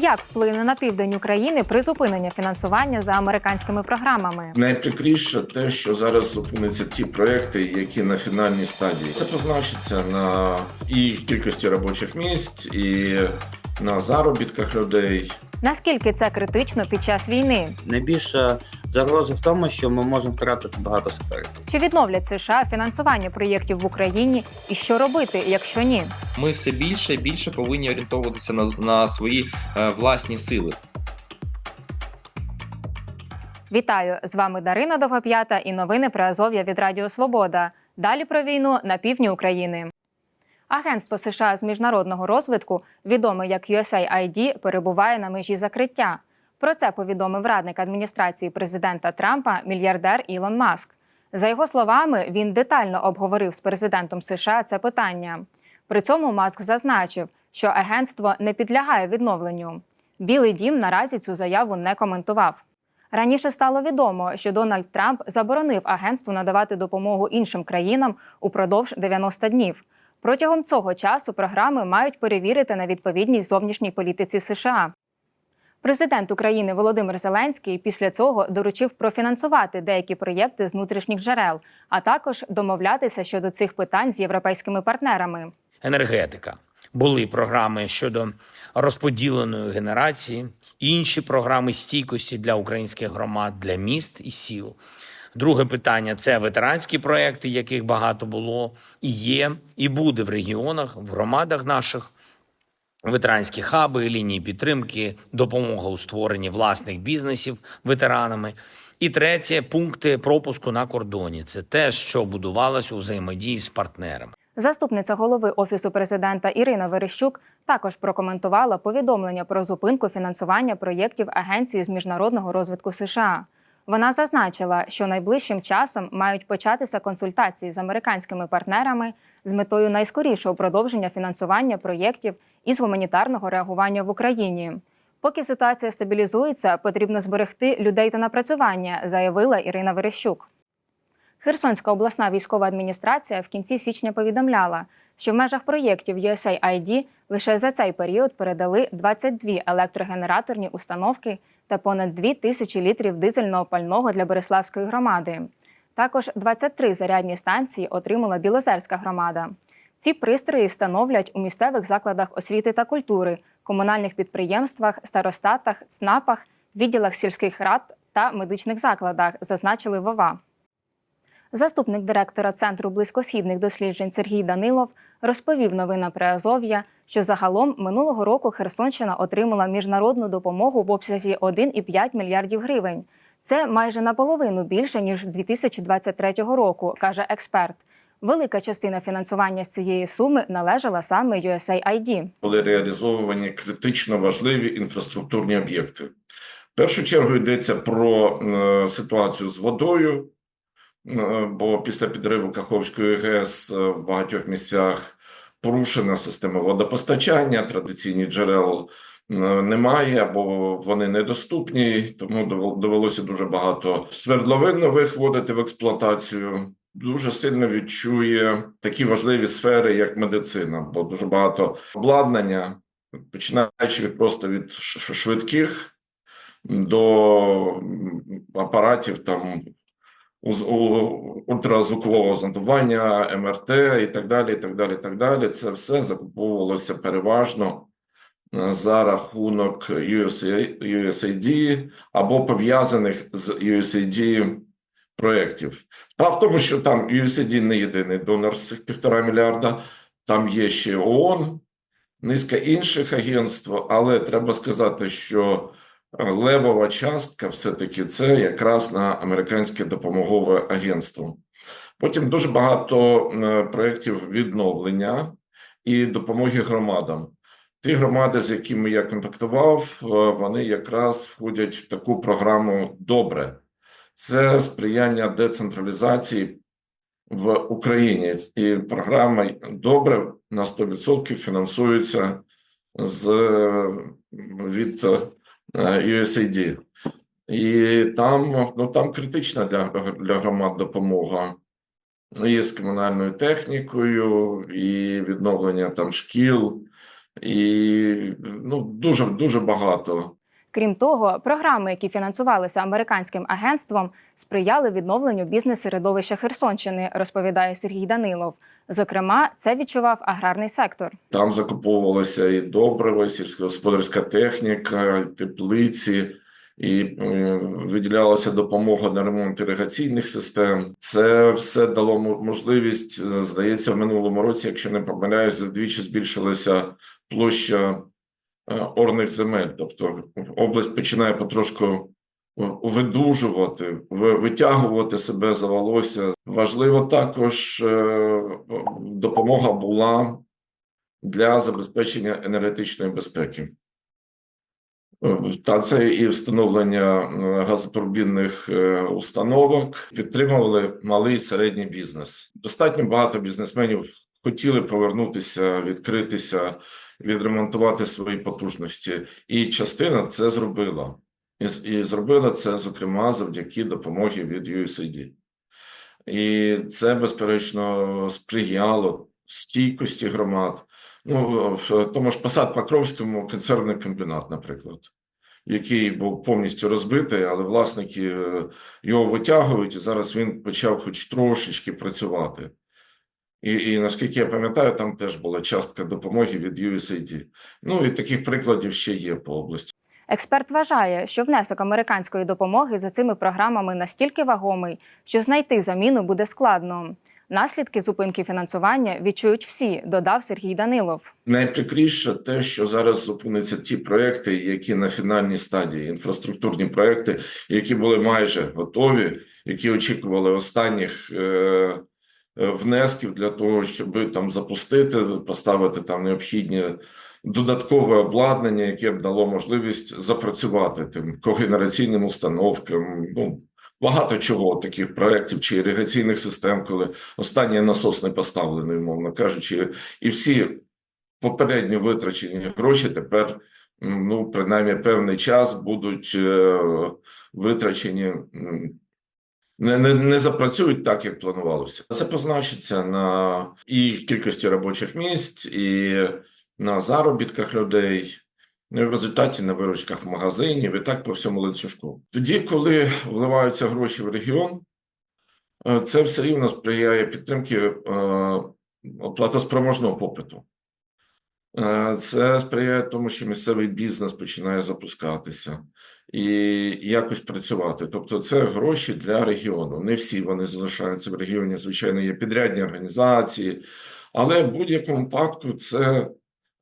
Як вплине на південь України призупинення фінансування за американськими програмами? Найприкріше те, що зараз зупиняться ті проекти, які на фінальній стадії. Це позначиться на і кількості робочих місць, і на заробітках людей. Наскільки це критично під час війни? Найбільша загроза в тому, що ми можемо втратити багато сфер. Чи відновлять США фінансування проєктів в Україні? І що робити, якщо ні? Ми все більше і більше повинні орієнтовуватися на, на свої е, власні сили. Вітаю! З вами Дарина Довгоп'ята і новини про Азов'я від Радіо Свобода. Далі про війну на півдні України. Агентство США з міжнародного розвитку, відоме як USAID, перебуває на межі закриття. Про це повідомив радник адміністрації президента Трампа мільярдер Ілон Маск. За його словами, він детально обговорив з президентом США це питання. При цьому Маск зазначив, що агентство не підлягає відновленню. Білий дім наразі цю заяву не коментував. Раніше стало відомо, що Дональд Трамп заборонив агентству надавати допомогу іншим країнам упродовж 90 днів. Протягом цього часу програми мають перевірити на відповідність зовнішній політиці США. Президент України Володимир Зеленський після цього доручив профінансувати деякі проєкти з внутрішніх джерел, а також домовлятися щодо цих питань з європейськими партнерами. енергетика. Були програми щодо розподіленої генерації, інші програми стійкості для українських громад, для міст і сіл. Друге питання це ветеранські проекти, яких багато було і є, і буде в регіонах, в громадах наших. Ветеранські хаби, лінії підтримки, допомога у створенні власних бізнесів ветеранами. І третє пункти пропуску на кордоні. Це те, що будувалось у взаємодії з партнерами. Заступниця голови офісу президента Ірина Верещук також прокоментувала повідомлення про зупинку фінансування проєктів Агенції з міжнародного розвитку США. Вона зазначила, що найближчим часом мають початися консультації з американськими партнерами з метою найскорішого продовження фінансування проєктів із гуманітарного реагування в Україні. Поки ситуація стабілізується, потрібно зберегти людей та напрацювання, заявила Ірина Верещук. Херсонська обласна військова адміністрація в кінці січня повідомляла, що в межах проєктів USAID лише за цей період передали 22 електрогенераторні установки та понад 2 тисячі літрів дизельного пального для Береславської громади. Також 23 зарядні станції отримала Білозерська громада. Ці пристрої становлять у місцевих закладах освіти та культури, комунальних підприємствах, старостатах, ЦНАПах, відділах сільських рад та медичних закладах, зазначили ВОВА. Заступник директора Центру близькосхідних досліджень Сергій Данилов розповів новина про Азов'я, що загалом минулого року Херсонщина отримала міжнародну допомогу в обсязі 1,5 мільярдів гривень. Це майже наполовину більше ніж 2023 року, каже експерт. Велика частина фінансування з цієї суми належала саме USAID. Були реалізовані критично важливі інфраструктурні об'єкти. В першу чергу йдеться про е, ситуацію з водою, бо після підриву Каховської ГЕС е, в багатьох місцях порушена система водопостачання, традиційні джерел е, немає або вони недоступні, тому довелося дуже багато свердловин нових вводити в експлуатацію. Дуже сильно відчує такі важливі сфери, як медицина, бо дуже багато обладнання, починаючи від просто від швидких до апаратів там ультразвукового зондування, МРТ і так далі. І так далі, і так далі. Це все закуповувалося переважно е, за рахунок USA, USAID або пов'язаних з USAID проєктів. Справа в тому, що там USAID не єдиний донор з цих півтора мільярда, там є ще ООН, низка інших агентств, але треба сказати, що левова частка все-таки це якраз на американське допомогове агентство. Потім дуже багато е, проєктів відновлення і допомоги громадам. Ті громади, з якими я контактував, е, вони якраз входять в таку програму добре. Це сприяння децентралізації в Україні, і програма добре на 100% фінансується з від е, USAID. І там ну там критична для, для громад допомога і з комунальною технікою, і відновлення там шкіл, і ну, дуже, дуже багато. Крім того, програми, які фінансувалися американським агентством, сприяли відновленню бізнес-середовища Херсонщини, розповідає Сергій Данилов. Зокрема, це відчував аграрний сектор. Там закуповувалася і добрива, і сільськогосподарська техніка, і теплиці, і е, виділялася допомога на ремонт іригаційних систем. Це все дало можливість, е, здається, в минулому році, якщо не помиляюсь, вдвічі збільшилася площа орних земель. Тобто область починає потрошку видужувати, витягувати себе за волосся. Важливо також е, допомога була для забезпечення енергетичної безпеки. Е, Та це і встановлення е, газотурбінних е, установок підтримували малий і середній бізнес. Достатньо багато бізнесменів хотіли повернутися, відкритися, відремонтувати свої потужності, і частина це зробила. І, зробила це, зокрема, завдяки допомоги від USAID. І це, безперечно, сприяло стійкості громад. Ну, в тому ж посад Покровському консервний комбінат, наприклад, який був повністю розбитий, але власники е, його витягують, і зараз він почав хоч трошечки працювати. І, і наскільки я пам'ятаю, там теж була частка допомоги від USAID. Ну і таких прикладів ще є по області. Експерт вважає, що внесок американської допомоги за цими програмами настільки вагомий, що знайти заміну буде складно. Наслідки зупинки фінансування відчують всі, додав Сергій Данилов. Найприкріше те, що зараз зупиняться ті проекти, які на фінальній стадії, інфраструктурні проекти, які були майже готові, які очікували останніх е, е, внесків для того, щоб там запустити, поставити там необхідні додаткове обладнання, яке б дало можливість запрацювати тим когенераційним установкам. Ну багато чого таких проєктів чи іригаційних систем, коли останній насос не поставлений, умовно кажучи, і всі попередньо витрачені гроші тепер, ну, принаймні, певний час будуть е, витрачені. Не, не, не запрацюють так, як планувалося. Це позначиться на і кількості робочих місць, і на заробітках людей, ну і в результаті на виручках магазинів, і так по всьому ланцюжку. Тоді, коли вливаються гроші в регіон, е, це все рівно сприяє підтримки е, платоспроможного попиту. Е, Це сприяє тому, що місцевий бізнес починає запускатися і якось працювати. Тобто, це гроші для регіону. Не всі вони залишаються в регіоні. Звичайно, є підрядні організації, але в будь-якому випадку це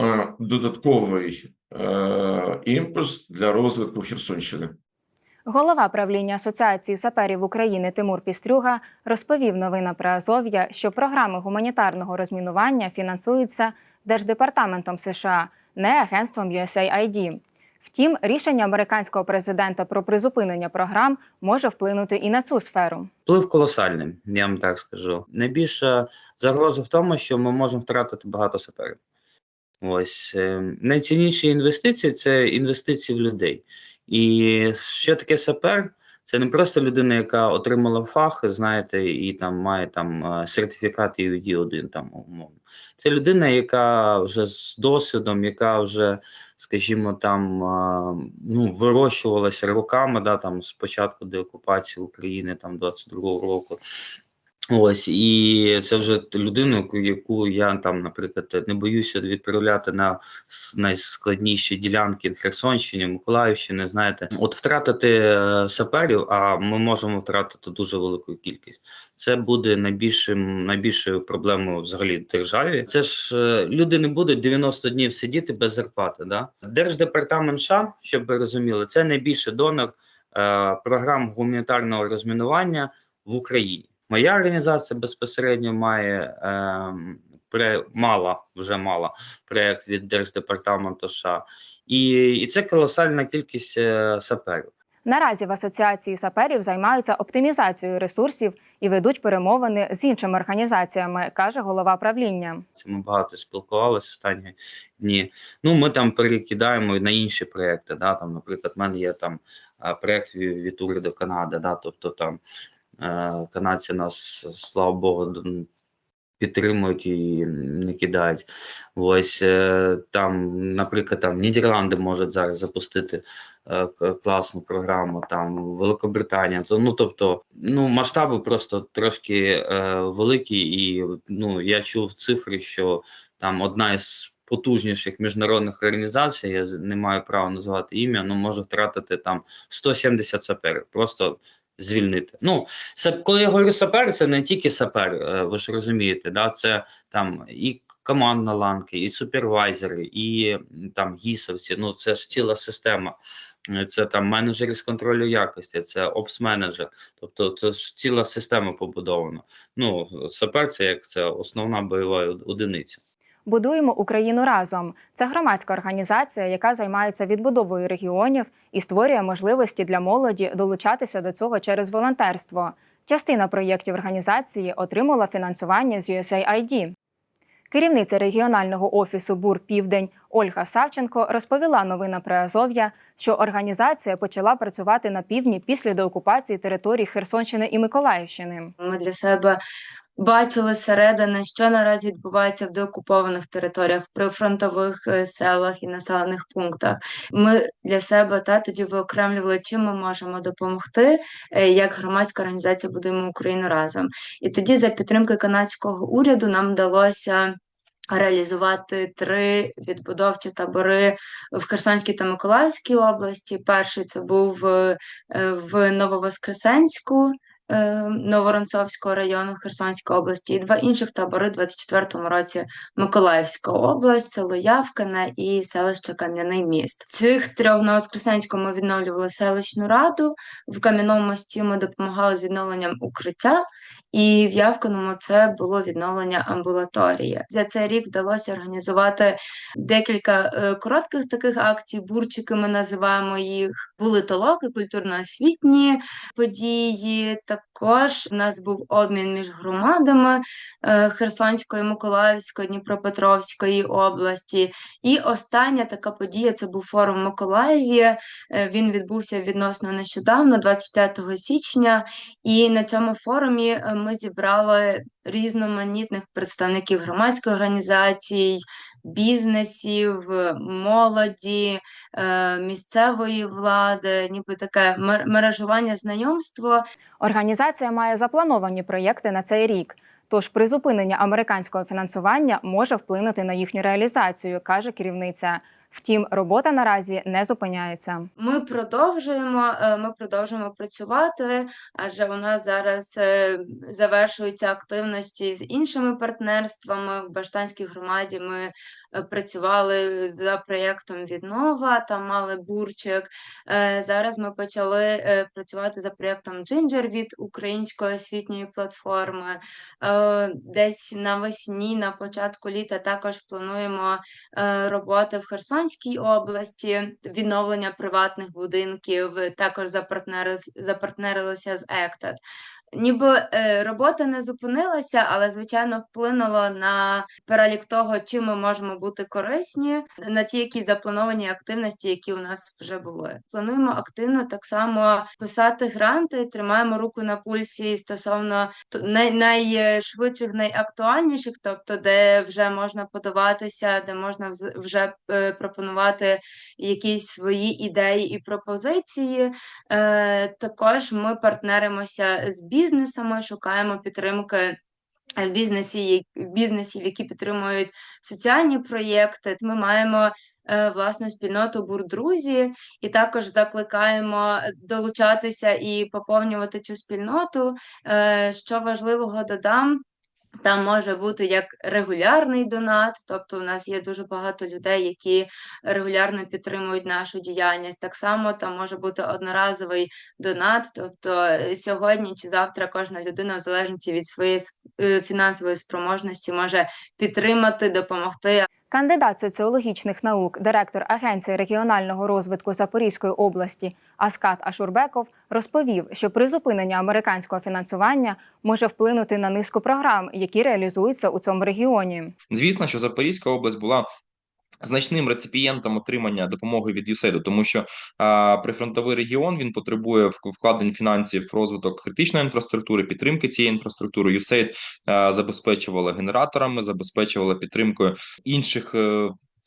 е, додатковий е, імпульс для розвитку Херсонщини. Голова правління Асоціації саперів України Тимур Пістрюга розповів новина про Азов'я, що програми гуманітарного розмінування фінансуються Держдепартаментом США, не агентством USAID. Втім, рішення американського президента про призупинення програм може вплинути і на цю сферу. Вплив колосальний, я вам так скажу. Найбільша загроза в тому, що ми можемо втратити багато саперів. Ось е, найцінніші інвестиції це інвестиції в людей. І що таке сапер? Це не просто людина, яка отримала фах, знаєте, і там має там е, сертифікат EUD 1 там умовно. Це людина, яка вже з досвідом, яка вже, скажімо, там е, ну, вирощувалася роками, да, там спочатку деокупації України, там 22-го року. Ось і це вже людина, яку- я там, наприклад, не боюся відправляти на найскладніші ділянки Херсонщини, Миколаївщини. Знаєте, от втратити е, саперів, а ми можемо втратити дуже велику кількість. Це буде найбільшим найбільшою проблемою взагалі державі. Це ж е, люди не будуть 90 днів сидіти без зарплати. Да? Держдепартамент США, щоб ви розуміли, це найбільший донор е, програм гуманітарного розмінування в Україні. Моя організація безпосередньо має е, пре, мала вже мала проєкт від Держдепартаменту США, і, і це колосальна кількість е, саперів. Наразі в асоціації саперів займаються оптимізацією ресурсів і ведуть перемовини з іншими організаціями, каже голова правління. Це ми багато спілкувалися останні дні. Ну, ми там перекидаємо на інші проекти. Да? Там, наприклад, в мене є там е, проект від, уряду Канади, да? тобто там канадці нас, слава Богу, підтримують і не кидають. Ось е, там, наприклад, там Нідерланди можуть зараз запустити е, класну програму, там Великобританія. То ну тобто, ну масштаби просто трошки е, великі, і ну я чув цифри, що там одна із потужніших міжнародних організацій, я не маю права називати ім'я, ну може втратити там 170 саперів. Просто звільнити. Ну, сап- коли я говорю сапер, це не тільки сапер, е, ви ж розумієте, да? це там і командна ланка, і супервайзери, і там гісовці. Ну, це ж ціла система. Е, Це там менеджери з контролю якості, це опс-менеджер. Тобто це ж ціла система побудована. Ну, сапер це як це основна бойова одиниця. Будуємо Україну разом. Це громадська організація, яка займається відбудовою регіонів і створює можливості для молоді долучатися до цього через волонтерство. Частина проєктів організації отримала фінансування з USAID. Керівниця регіонального офісу БУР Південь Ольга Савченко розповіла новина про Азов'я, що організація почала працювати на півдні після деокупації територій Херсонщини і Миколаївщини. Ми для себе бачили зсередини, що наразі відбувається в деокупованих територіях, при фронтових е, селах і населених пунктах. Ми для себе та тоді виокремлювали, чим ми можемо допомогти, е, як громадська організація будуємо Україну разом. І тоді, за підтримки канадського уряду, нам вдалося. Реалізувати три відбудовчі табори в Херсонській та Миколаївській області. Перший це був е, в Нововоскресенську, Новоронцовського району Херсонської області, і два інших табори у 24-му році Миколаївська область, село Явкине і селище Кам'яний міст. Цих трьох в Новоскресенському ми відновлювали селищну раду. В Кам'яному мості ми допомагали з відновленням укриття. І в Явкиному це було відновлення амбулаторії. За цей рік вдалося організувати декілька е, коротких таких акцій. Бурчики ми називаємо їх. Були толоки, культурно-освітні події. Також в нас був обмін між громадами е, Херсонської, Миколаївської, Дніпропетровської області. І остання така подія це був форум в Миколаєві. Е, Він відбувся відносно нещодавно, 25 січня. І на цьому форумі е, ми зібрали різноманітних представників громадських організацій, бізнесів, молоді, е, місцевої влади, ніби таке мережування знайомство. Організація має заплановані проєкти на цей рік. Тож призупинення американського фінансування може вплинути на їхню реалізацію, каже керівниця. Втім, робота наразі не зупиняється. Ми продовжуємо, е, ми продовжуємо працювати, адже у нас зараз е, завершуються активності з іншими партнерствами. В Баштанській громаді ми працювали за проєктом Віднова, там мали бурчик. Е, Зараз ми почали е, працювати за проєктом Джинджер від української освітньої платформи. Е, Десь навесні, на початку літа, також плануємо е, роботи в Херсонській області, відновлення приватних будинків, також запартнерилися з ЕКТАТ. Ніби е, робота не зупинилася, але звичайно вплинуло на перелік того, чим ми можемо бути корисні, на ті якісь заплановані активності, які у нас вже були. Плануємо активно так само писати гранти, тримаємо руку на пульсі стосовно най- найшвидших, найактуальніших, тобто де вже можна подаватися, де можна вже е, пропонувати якісь свої ідеї і пропозиції. Е, також ми партнеримося з бізнесами, шукаємо підтримки. е, В бізнесі, бізнесів, які підтримують соціальні проєкти. Ми маємо е, власну спільноту бурдрузі, і також закликаємо долучатися і поповнювати цю спільноту. Е, Що важливого додам, там може бути як регулярний донат, тобто у нас є дуже багато людей, які регулярно підтримують нашу діяльність. Так само там може бути одноразовий донат, тобто е, сьогодні чи завтра кожна людина, в залежності від своєї е, фінансової спроможності, може підтримати, допомогти. Кандидат соціологічних наук, директор Агенції регіонального розвитку Запорізької області Аскат Ашурбеков розповів, що призупинення американського фінансування може вплинути на низку програм, які реалізуються у цьому регіоні. Звісно, що Запорізька область була значним реципієнтом отримання допомоги від ЮСЕДу, тому що а, прифронтовий регіон він потребує вкладень фінансів розвиток критичної інфраструктури, підтримки цієї інфраструктури. Юсед забезпечувала генераторами, забезпечувала підтримкою інших.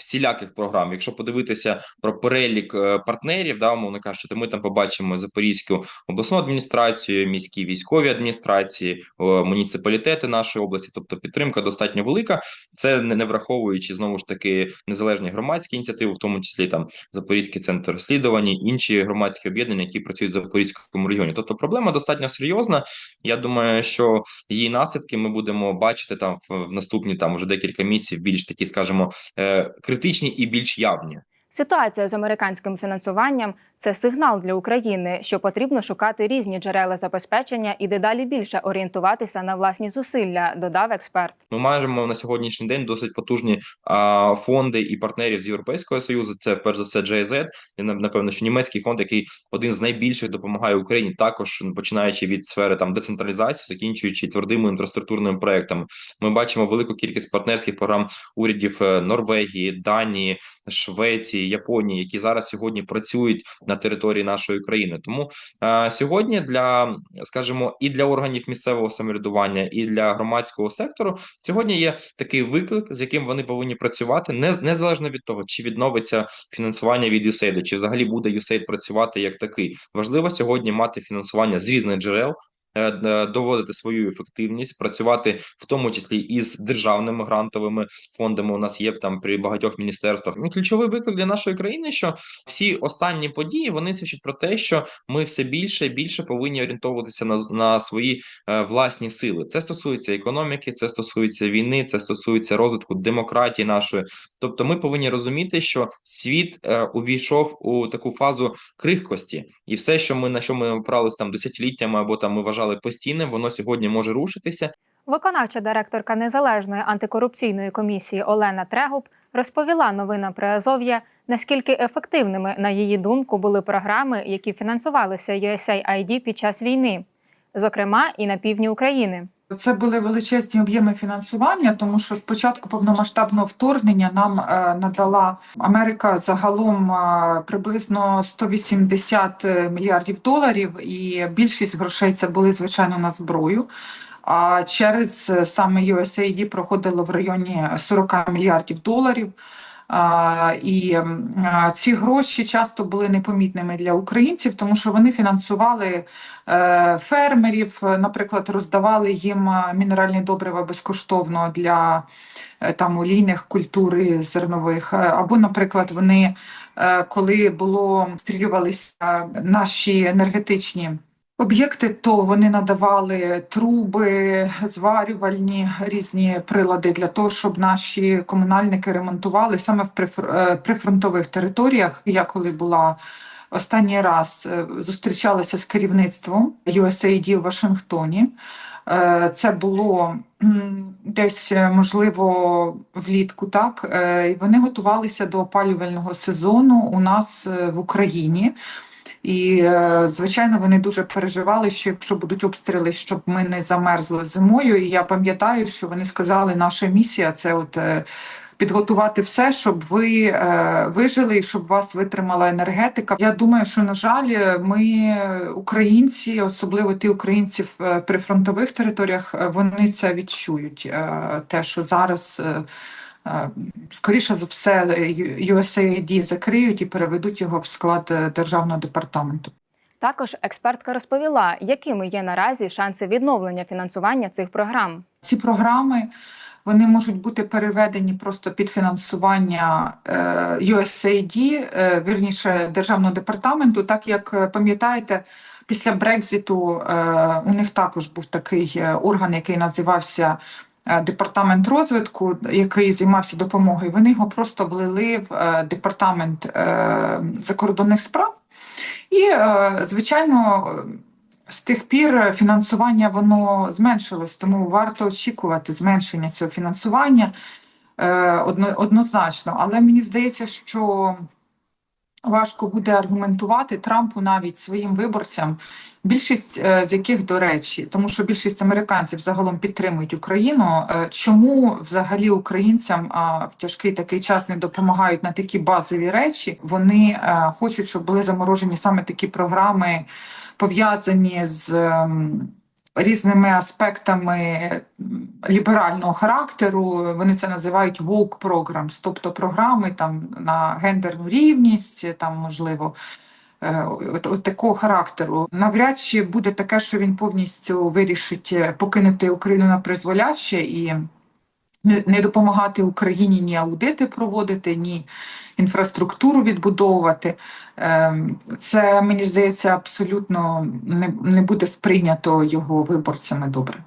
Всіляких програм, якщо подивитися про перелік е, партнерів, да, умовно кажучи, то ми там побачимо Запорізьку обласну адміністрацію, міські військові адміністрації, муніципалітети нашої області, тобто підтримка достатньо велика. Це не, враховуючи знову ж таки незалежні громадські ініціативи, в тому числі там Запорізький центр розслідувань, інші громадські об'єднання, які працюють в Запорізькому регіоні. Тобто проблема достатньо серйозна. Я думаю, що її наслідки ми будемо бачити там в, в наступні там вже декілька місяців, більш такі, скажімо, е, критичні і більш явні. Ситуація з американським фінансуванням це сигнал для України, що потрібно шукати різні джерела забезпечення і дедалі більше орієнтуватися на власні зусилля, додав експерт. Ми маємо на сьогоднішній день досить потужні а, фонди і партнерів з Європейського союзу. Це перш за все GIZ, на- напевно, що німецький фонд, який один з найбільших допомагає Україні, також починаючи від сфери там децентралізації, закінчуючи твердими інфраструктурними проектами. Ми бачимо велику кількість партнерських програм урядів е, Норвегії, Данії, Швеції, Японії, які зараз сьогодні працюють на території нашої країни. Тому е, сьогодні для скажімо, і для органів місцевого самоврядування, і для громадського сектору сьогодні є такий виклик, з яким вони повинні працювати, не незалежно від того, чи відновиться фінансування від USAID, чи взагалі буде USAID працювати як такий. Важливо сьогодні мати фінансування з різних джерел. Е, д- Доводити свою ефективність, працювати в тому числі із державними грантовими фондами. У нас є там при багатьох міністерствах. І Ключовий виклик для нашої країни, що всі останні події вони свідчать про те, що ми все більше і більше повинні орієнтовуватися на, на свої е, власні сили. Це стосується економіки, це стосується війни, це стосується розвитку демократії нашої. Тобто, ми повинні розуміти, що світ е, увійшов у таку фазу крихкості, і все, що ми на що ми опирались там десятиліттями або там ми вважали постійним, воно сьогодні може рушитися. Виконавча директорка незалежної антикорупційної комісії Олена Трегуб розповіла новинам Приазов'я, наскільки ефективними, на її думку, були програми, які фінансувалися USAID під час війни, зокрема і на півдні України. Це були величезні об'єми фінансування, тому що спочатку повномасштабного вторгнення нам е, надала Америка загалом е, приблизно 180 мільярдів доларів, і більшість грошей це були звичайно на зброю. А через е, саме USAID проходило в районі 40 мільярдів доларів. І ці гроші часто були непомітними для українців, тому що вони фінансували е, фермерів, наприклад, роздавали їм мінеральні добрива безкоштовно для е, там олійних культур і зернових. Е, Або, наприклад, вони, коли було стрілювалися наші енергетичні. Об'єкти, то вони надавали труби, зварювальні різні прилади для того, щоб наші комунальники ремонтували саме в е, прифронтових територіях. Я коли була останній раз е, зустрічалася з керівництвом USAID у Вашингтоні. Е, Це було десь, можливо, влітку, так. І вони готувалися до опалювального сезону у нас в Україні. І, е, звичайно, вони дуже переживали, що якщо будуть обстріли, щоб ми не замерзли зимою. І я пам'ятаю, що вони сказали, наша місія це от е, підготувати все, щоб ви е, вижили і щоб вас витримала енергетика. Я думаю, що на жаль, ми, українці, особливо ті українці в прифронтових територіях, вони це відчують. Те, що зараз. Скоріше за все, е, USAID закриють і переведуть його в склад е, державного департаменту. Також експертка розповіла, якими є наразі шанси відновлення фінансування цих програм. Ці програми вони можуть бути переведені просто під фінансування е, USAID, е, вірніше державного департаменту. Так як е, пам'ятаєте, після Брекзиту е, у них також був такий е, орган, який називався. Е, Департамент розвитку, який займався допомогою, вони його просто влили в е, департамент е, закордонних справ. І, звичайно, з тих пір фінансування воно зменшилось, тому варто очікувати зменшення цього фінансування однозначно. Але мені здається, що важко буде аргументувати Трампу навіть своїм виборцям, більшість е, з яких, до речі, тому що більшість американців загалом підтримують Україну. е, Чому взагалі українцям в тяжкий такий час не допомагають на такі базові речі? Вони е, хочуть, щоб були заморожені саме такі програми, пов'язані з. Різними аспектами ліберального характеру вони це називають woke programs, тобто програми там на гендерну рівність, там можливо е, от, от такого характеру. Навряд чи буде таке, що він повністю вирішить е, покинути Україну на призволяще і не, допомагати Україні ні аудити проводити, ні інфраструктуру відбудовувати. Ем, Це мені здається абсолютно не буде сприйнято його виборцями добре.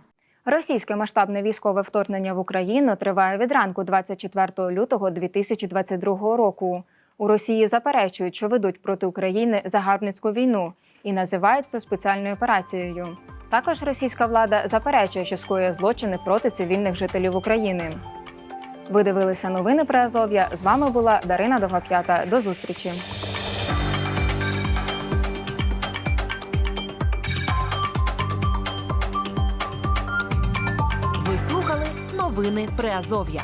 Російське масштабне військове вторгнення в Україну триває від ранку 24 лютого 2022 року. У Росії заперечують, що ведуть проти України загарбницьку війну і називають це спеціальною операцією. Також російська влада заперечує, що скоює злочини проти цивільних жителів України. Ви дивилися новини про Азов'я. З вами була Дарина Довгоп'ята. До зустрічі. Ви слухали новини Приазов'я.